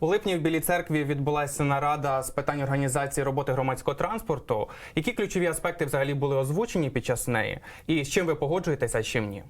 У липні в Білій церкві відбулася нарада з питань організації роботи громадського транспорту. Які ключові аспекти взагалі були озвучені під час неї? І з чим ви погоджуєтеся, а чим ні?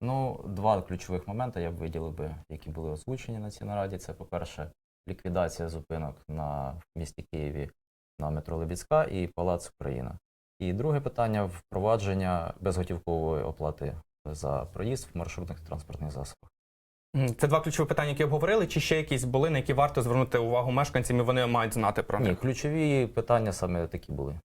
Ну, два ключових моменти я б виділив би, які були озвучені на цій нараді. Це, по-перше, ліквідація зупинок на місті Києві на метро Лебідська і Палац Україна. І друге питання впровадження безготівкової оплати за проїзд в маршрутних транспортних засобах. Це два ключові питання, які обговорили, чи ще якісь були, на які варто звернути увагу мешканцям, і вони мають знати про Ні, ключові питання саме такі були.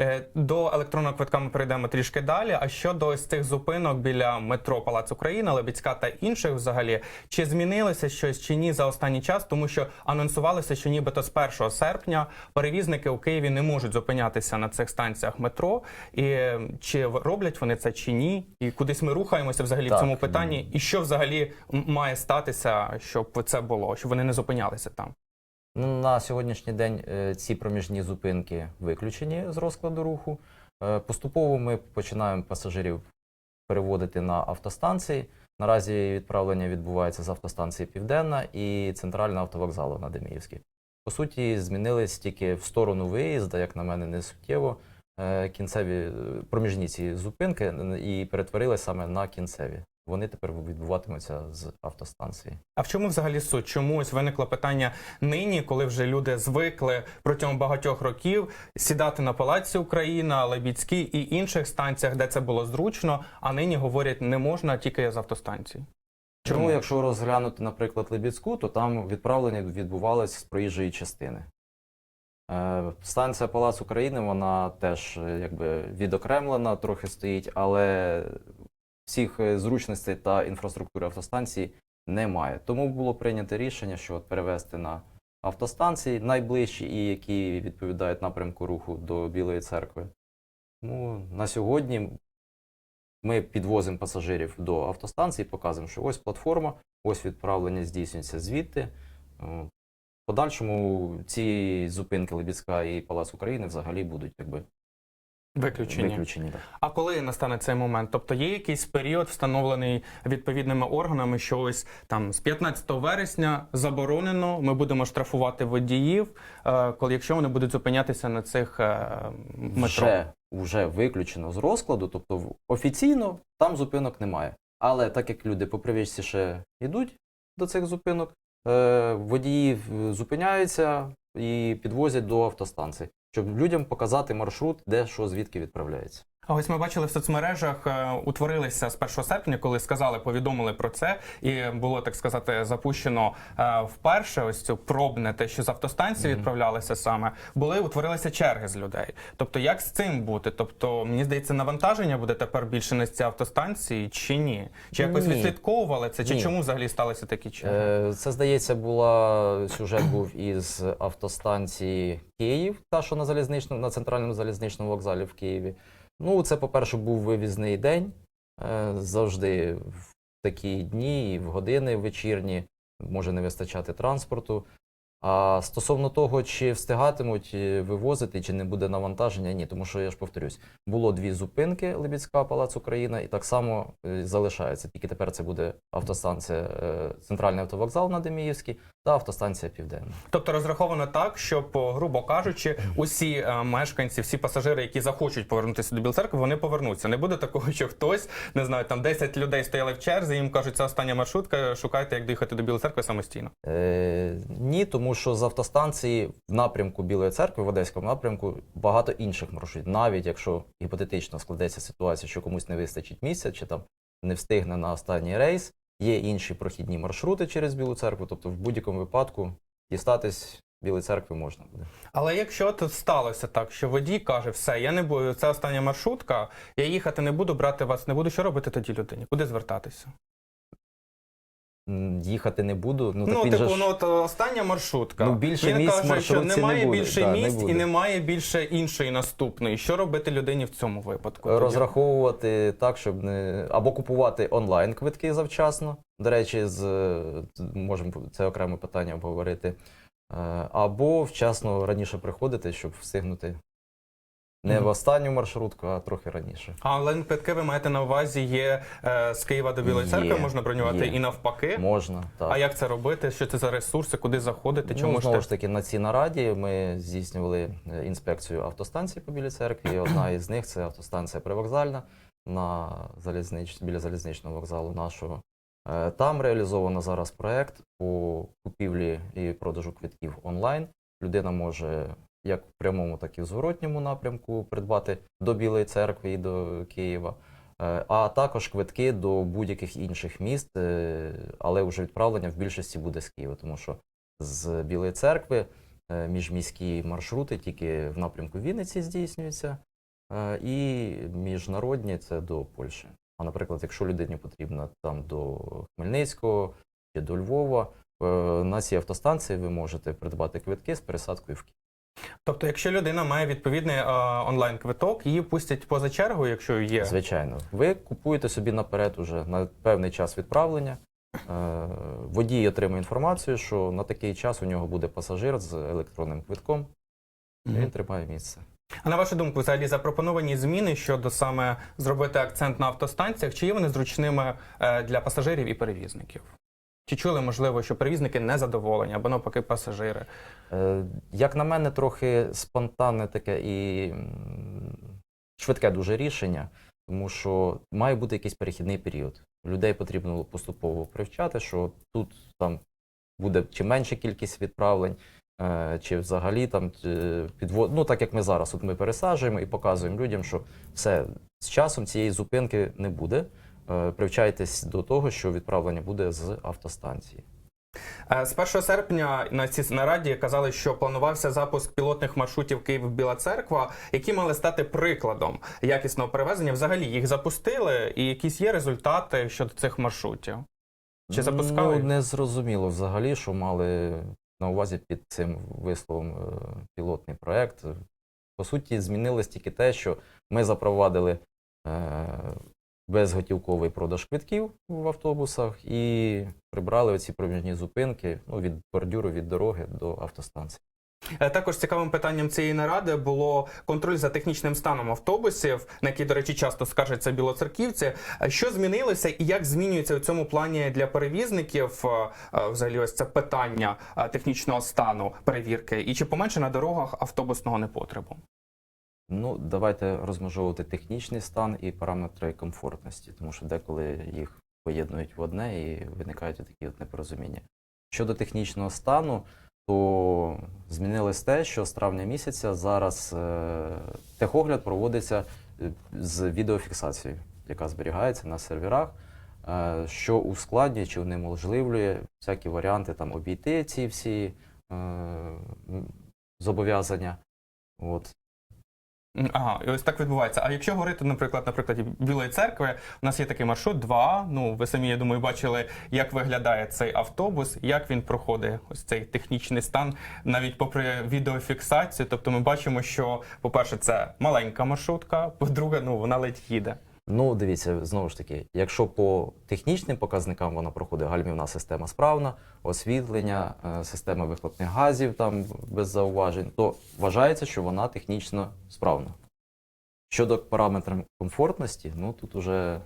Е, До електронного квитка ми перейдемо трішки далі. А щодо ось цих зупинок біля метро Палац Україна, Лебідська та інших, взагалі, чи змінилося щось чи ні за останній час? Тому що анонсувалося, що нібито з 1 серпня перевізники у Києві не можуть зупинятися на цих станціях метро. І чи роблять вони це чи ні? І кудись ми рухаємося взагалі в Так, цьому ні. питанні? І що взагалі має статися, щоб це було, щоб вони не зупинялися там? Ну, на сьогоднішній день е, ці проміжні зупинки виключені з розкладу руху. Е, Поступово ми починаємо пасажирів переводити на автостанції. Наразі відправлення відбувається з автостанції Південна і центрального автовокзалу на Деміївській. По суті, змінились тільки в сторону виїзду, як на мене, не суттєво. е, Кінцеві проміжні ці зупинки і перетворились саме на кінцеві. Вони тепер відбуватимуться з автостанції. А в чому взагалі суть? Чому ось виникло питання нині, коли вже люди звикли протягом багатьох років сідати на палаці Україна, Лебідській і інших станціях, де це було зручно, а нині говорять не можна тільки з автостанцій. Чому, якщо розглянути, наприклад, Лебідську, то там відправлення відбувалось з проїжджої частини. Е, Станція Палац України, вона теж е, якби відокремлена, трохи стоїть, але всіх е, зручностей та інфраструктури автостанції немає. Тому було прийнято рішення, що от перевести на автостанції найближчі і які відповідають напрямку руху до Білої церкви. Ну, на сьогодні ми підвозимо пасажирів до автостанції, показуємо, що ось платформа, ось відправлення здійснюється звідти. Е, подальшому ці зупинки Лебідська і Палац України взагалі будуть якби Виключення. виключені. так. А коли настане цей момент? Тобто є якийсь період, встановлений відповідними органами, що ось там з 15 вересня заборонено, ми будемо штрафувати водіїв, е, коли якщо вони будуть зупинятися на цих е, метро. Вже, вже виключено з розкладу, тобто офіційно там зупинок немає. Але так як люди по привичці ще йдуть до цих зупинок, е, водії зупиняються і підвозять до автостанції, щоб людям показати маршрут, де що звідки відправляється. А ось ми бачили в соцмережах, е, утворилися з 1 серпня, коли сказали, повідомили про це, і було так сказати запущено е, вперше. Ось цю пробне те, що з автостанції відправлялися саме, були утворилися черги з людей. Тобто, як з цим бути? Тобто, мені здається, навантаження буде тепер більше на ці автостанції чи ні? Чи якось Ні. відслідковували це? Чи Ні. чому взагалі сталися такі черги? Е, Це, здається, була сюжет був із автостанції Київ, та що на залізничному на центральному залізничному вокзалі в Києві. Ну, це, по-перше, був вивізний день. Е, Завжди в такі дні і в години вечірні може не вистачати транспорту. А стосовно того, чи встигатимуть е, вивозити, чи не буде навантаження, ні, тому що я ж повторюсь, було дві зупинки Лебідська Палац Україна, і так само е, залишається. Тільки тепер це буде автостанція е, Центральний автовокзал на Деміївській та автостанція Південна. Тобто розраховано так, щоб, грубо кажучи, усі мешканці, всі пасажири, які захочуть повернутися до Білоцеркви, вони повернуться. Не буде такого, що хтось не знаю, там 10 людей стояли в черзі, їм кажуть, це остання маршрутка. Шукайте, як доїхати до Білоцеркви самостійно. Е, ні, тому що з автостанції в напрямку Білої церкви, в Одеському напрямку, багато інших маршрутів. Навіть якщо гіпотетично складеться ситуація, що комусь не вистачить місця, чи там не встигне на останній рейс, є інші прохідні маршрути через Білу церкву. Тобто, в будь-якому випадку дістатись Білої церкви можна буде. Але якщо тут сталося так, що водій каже, все, я не буду, це остання маршрутка, я їхати не буду, брати вас не буду. Що робити тоді людині? Куди звертатися? Їхати не буду. Ну, Ну, так він типу, же ж... ну от остання маршрутка. Ну, більше Він місць каже, що маршрутці не немає буде. більше Да, не місць і немає більше іншої наступної. Що робити людині в цьому випадку? розраховувати так, щоб не або купувати онлайн квитки завчасно. До речі, з можемо це окреме питання обговорити. Е, Або вчасно раніше приходити, щоб встигнути Не в останню маршрутку, а трохи раніше. А онлайн-квитки ви маєте на увазі є е, з Києва до Білої Є, церкви, можна бронювати є. і навпаки. Можна, так. А як це робити? Що це за ресурси? Куди заходити? Чи ну, знову ж таки, на цій нараді ми здійснювали е, інспекцію автостанцій по Білій церкві. І одна із них це автостанція привокзальна на залізнич... біля залізничного вокзалу нашого. Е, Там реалізовано зараз проект по купівлі і продажу квитків онлайн. Людина може як в прямому, так і в зворотньому напрямку придбати до Білої церкви і до Києва. Е, А також квитки до будь-яких інших міст, е, але вже відправлення в більшості буде з Києва, тому що з Білої церкви е, міжміські маршрути тільки в напрямку Вінниці здійснюються, і міжнародні це до Польщі. А наприклад, якщо людині потрібно там до Хмельницького чи до Львова, на цій автостанції ви можете придбати квитки з пересадкою в Київ. Тобто, якщо людина має відповідний е, онлайн-квиток, її пустять поза чергу, якщо є. Звичайно, ви купуєте собі наперед уже на певний час відправлення. Е, Водій отримує інформацію, що на такий час у нього буде пасажир з електронним квитком, і Мгм. він тримає місце. А на вашу думку, взагалі запропоновані зміни щодо саме зробити акцент на автостанціях, чи є вони зручними е, для пасажирів і перевізників? Чи чули, можливо, що перевізники не задоволені або навпаки пасажири? Е, Як на мене, трохи спонтанне таке і швидке дуже рішення, тому що має бути якийсь перехідний період. Людей потрібно поступово привчати, що тут там буде чи менша кількість відправлень, е, чи взагалі там е, підвод... ну так як ми зараз, от ми пересаджуємо і показуємо людям, що все з часом цієї зупинки не буде. Е, Привчайтесь до того, що відправлення буде з автостанції. Е, З 1 серпня на цій нараді казали, що планувався запуск пілотних маршрутів Київ-Біла Церква, які мали стати прикладом якісного перевезення. Взагалі їх запустили, і якісь є результати щодо цих маршрутів. Чи запускали? Ну, не зрозуміло взагалі, що мали на увазі під цим висловом е, пілотний проект. По суті, змінилось тільки те, що ми запровадили безготівковий продаж квитків в автобусах і прибрали оці проміжні зупинки ну, від бордюру, від дороги до автостанції. Е, Також цікавим питанням цієї наради було контроль за технічним станом автобусів, на який, до речі, часто скаржаться білоцерківці. Е, Що змінилося і як змінюється у цьому плані для перевізників? е, Взагалі, ось це питання технічного стану перевірки, і чи поменше на дорогах автобусного непотребу? Ну, давайте розмежовувати технічний стан і параметри комфортності, тому що деколи їх поєднують в одне і виникають такі от непорозуміння. Щодо технічного стану, то змінилось те, що з травня місяця зараз е, техогляд проводиться е, з відеофіксацією, яка зберігається на серверах, е, що ускладнює чи унеможливлює всякі варіанти там обійти ці всі зобов'язання. От. Ага, і ось так відбувається. А якщо говорити, наприклад, на прикладі Білої церкви, у нас є такий маршрут 2. Ну, ви самі, я думаю, бачили, як виглядає цей автобус, як він проходить ось цей технічний стан, навіть попри відеофіксацію. Тобто ми бачимо, що, по-перше, це маленька маршрутка, по-друге, ну вона ледь їде. Ну, дивіться, знову ж таки, якщо по технічним показникам вона проходить, гальмівна система справна, освітлення, е, система вихлопних газів там без зауважень, то вважається, що вона технічно справна. Щодо параметрів комфортності, ну тут уже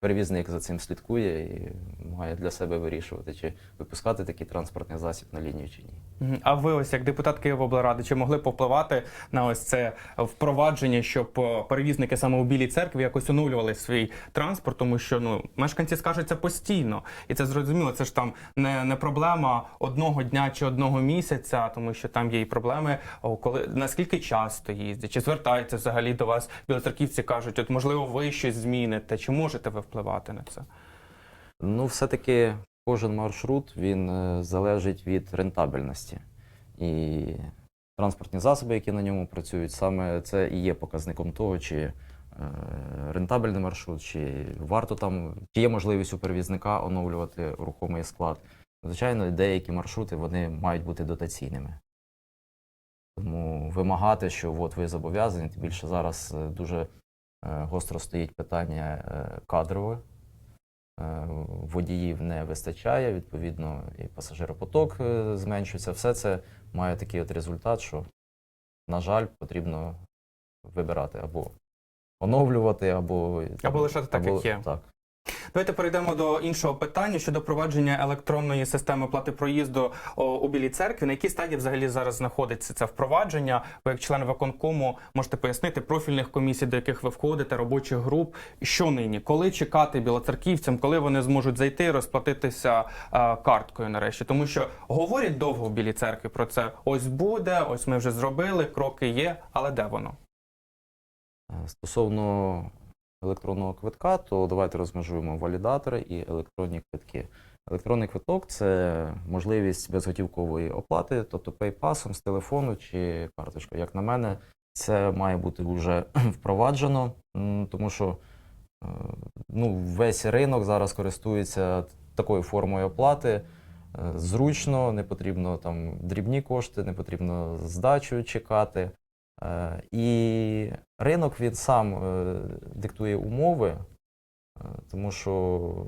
перевізник за цим слідкує і має для себе вирішувати, чи випускати такий транспортний засіб на лінію чи ні. А ви, ось як депутат Києвоблради, чи могли повпливати на ось це впровадження, щоб е, перевізники саме у Білій церкві якось оновлювали свій транспорт, тому що ну мешканці скажуться постійно, і це зрозуміло. Це ж там не, не проблема одного дня чи одного місяця, тому що там є і проблеми, коли наскільки часто їздять, чи звертаються взагалі до вас білоцерківці кажуть, от можливо, ви щось зміните, чи можете ви впливати на це? Ну, все-таки кожен маршрут він е, залежить від рентабельності. І транспортні засоби, які на ньому працюють, саме це і є показником того, чи е, рентабельний маршрут, чи варто там, чи є можливість у перевізника оновлювати рухомий склад. Звичайно, деякі маршрути вони мають бути дотаційними. Тому вимагати, що от ви зобов'язані, тим більше зараз е, дуже гостро стоїть питання е, кадрове. Е, Водіїв не вистачає, відповідно, і пасажиропоток е, зменшується. Все це має такий от результат, що, на жаль, потрібно вибирати або оновлювати, або Або лишати так, або- як є. Так. Давайте перейдемо до іншого питання щодо провадження електронної системи плати проїзду у Білій церкві. На якій стадії взагалі зараз знаходиться це впровадження? Ви як член виконкому можете пояснити профільних комісій, до яких ви входите, робочих груп. Що нині? Коли чекати білоцерківцям, коли вони зможуть зайти і розплатитися е, карткою нарешті? Тому що говорять довго в Білій церкві про це. Ось буде, ось ми вже зробили, кроки є, але де воно? Е, Стосовно електронного квитка, то давайте розмежуємо валідатори і електронні квитки. Електронний квиток це можливість безготівкової оплати, тобто пейпасом з телефону чи карточкою. Як на мене, це має бути вже впроваджено, тому що е, ну, весь ринок зараз користується такою формою оплати. Е, Зручно, не потрібно там дрібні кошти, не потрібно здачу чекати. Е, І ринок він сам е, диктує умови, е, тому що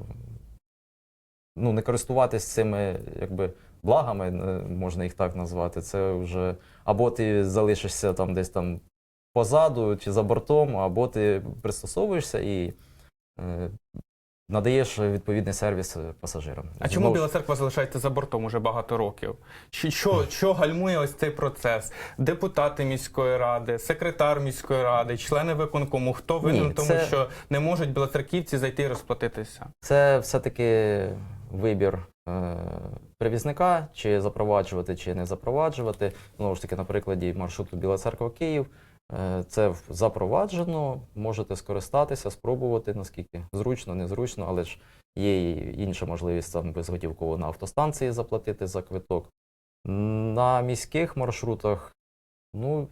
ну, не користуватись цими якби, благами, можна їх так назвати, це вже або ти залишишся там десь там позаду чи за бортом, або ти пристосовуєшся і надаєш відповідний сервіс е, пасажирам. А чому Знову ж- Біла церква залишається за бортом уже багато років? Що, що, що гальмує ось цей процес? Депутати міської ради, секретар міської ради, члени виконкому. Хто винен Ні, тому, це- що не можуть білоцерківці зайти і розплатитися? Це все-таки вибір е, перевізника, чи запроваджувати, чи не запроваджувати. Знову ж таки, на прикладі маршруту Біла Церква Київ. Е, Це запроваджено, можете скористатися, спробувати, наскільки зручно, незручно, але ж є і інша можливість там безготівково на автостанції заплатити за квиток. На міських маршрутах, ну,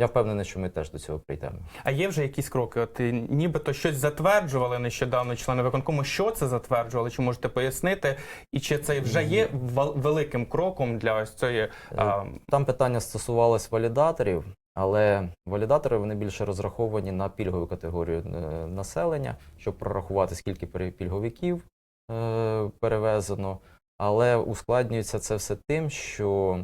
я впевнений, що ми теж до цього прийдемо. А є вже якісь кроки? От нібито щось затверджували нещодавно члени виконкому. Що це затверджували? Чи можете пояснити? І чи це вже є вел- великим кроком для ось цієї а, Там питання стосувалось валідаторів, але валідатори вони більше розраховані на пільгову категорію е, населення, щоб прорахувати, скільки пільговиків е, перевезено. Але ускладнюється це все тим, що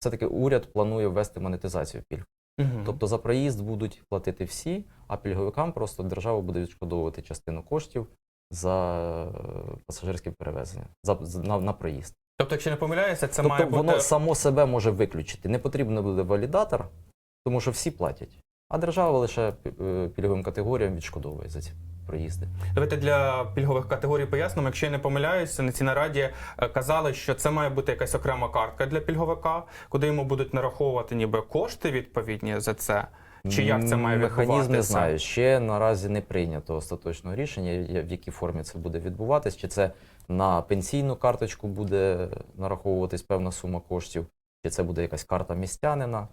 все-таки уряд планує ввести монетизацію пільг. мгм. Тобто за проїзд будуть платити всі, а пільговикам просто держава буде відшкодовувати частину коштів за е, пасажирське перевезення, за, за- на, на проїзд. тобто, якщо не помиляюся, це тобто має бути воно само себе може виключити. Не потрібно буде валідатор, тому що всі платять. А держава лише е, пільговим категоріям відшкодовує за ці проїзди. Давайте для пільгових категорій пояснимо. Якщо я не помиляюся, на цій нараді е, казали, що це має бути якась окрема картка для пільговика, куди йому будуть нараховувати ніби кошти відповідні за це. Чи як це має Механізм не знаю. Ще наразі не прийнято остаточного рішення, в якій формі це буде відбуватись. Чи це на пенсійну карточку буде нараховуватись певна сума коштів, чи це буде якась карта містянина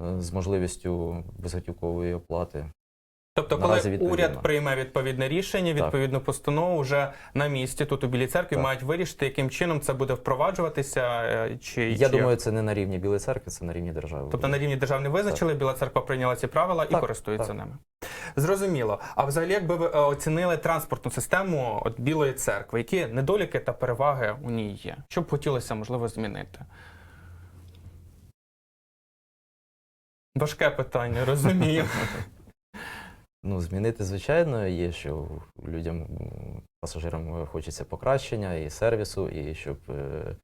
з можливістю безготівкової оплати. Тобто, Наразі коли уряд прийме відповідне рішення, Так. відповідну постанову вже на місці тут у Білій церкві Так. мають вирішити, яким чином це буде впроваджуватися. е, Чи Я чи думаю, це не на рівні Білої церкви, це на рівні держави. Тобто на рівні державні визначили, Біла церква прийняла ці правила і користується так. ними. Зрозуміло. А взагалі, якби ви е, оцінили транспортну систему от Білої церкви, які недоліки та переваги у ній є? Що б хотілося, можливо, змінити? Важке питання, розумію. Ну, змінити, звичайно, є, що людям, пасажирам хочеться покращення і сервісу, і щоб, е,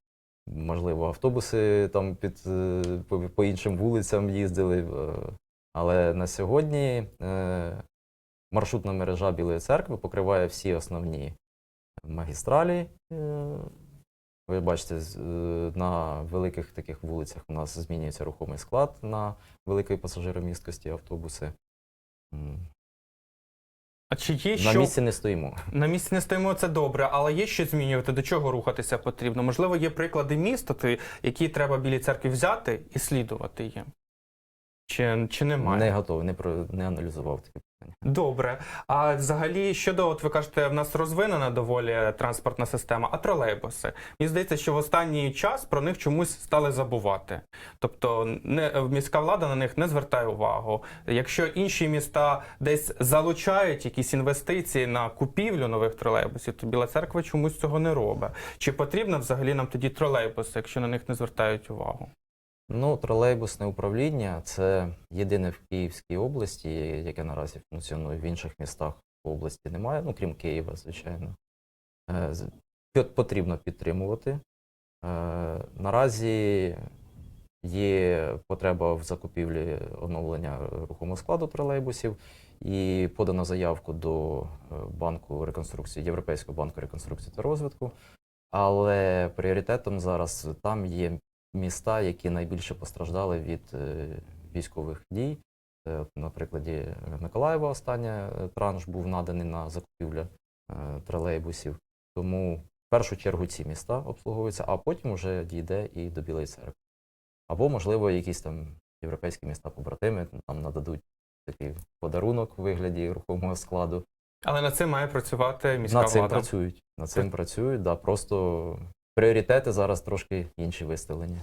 можливо, автобуси там під, е, по, по іншим вулицям їздили. е. Але на сьогодні маршрутна мережа Білої церкви покриває всі основні магістралі. Ви бачите, е, на великих таких вулицях у нас змінюється рухомий склад на великої пасажиромісткості автобуси. А чи є на що місці не стоїмо. на місці не стоїмо? Це добре, але є що змінювати, до чого рухатися потрібно? Можливо, є приклади міст, от, і- які треба білій церкві взяти і слідувати їм? Чи, чи немає? Не готовий, не, про, не аналізував питання. Добре. А взагалі, щодо, от ви кажете, в нас розвинена доволі транспортна система, а тролейбуси. Мені здається, що в останній час про них чомусь стали забувати. Тобто, не міська влада на них не звертає увагу. Якщо інші міста десь залучають якісь інвестиції на купівлю нових тролейбусів, то Біла церква чомусь цього не робить. Чи потрібно взагалі нам тоді тролейбуси, якщо на них не звертають увагу? Ну, тролейбусне управління це єдине в Київській області, яке наразі функціонує. В інших містах в області немає, ну крім Києва, звичайно. Е, Потрібно підтримувати. Е, Наразі є потреба в закупівлі оновлення рухомого складу тролейбусів і подано заявку до е, банку реконструкції, Європейського банку реконструкції та розвитку. Але пріоритетом зараз там є міста, які найбільше постраждали від е, військових дій. Е, На прикладі Миколаєва останній транш був наданий на закупівлю е, тролейбусів. Тому в першу чергу ці міста обслуговуються, а потім вже дійде і до Білої церкви. Або, можливо, якісь там європейські міста побратими нам нададуть такий подарунок у вигляді рухомого складу. Але над цим має працювати міська Над цим влада. працюють. Над цим працюють, да, просто пріоритети зараз трошки інші виставлені.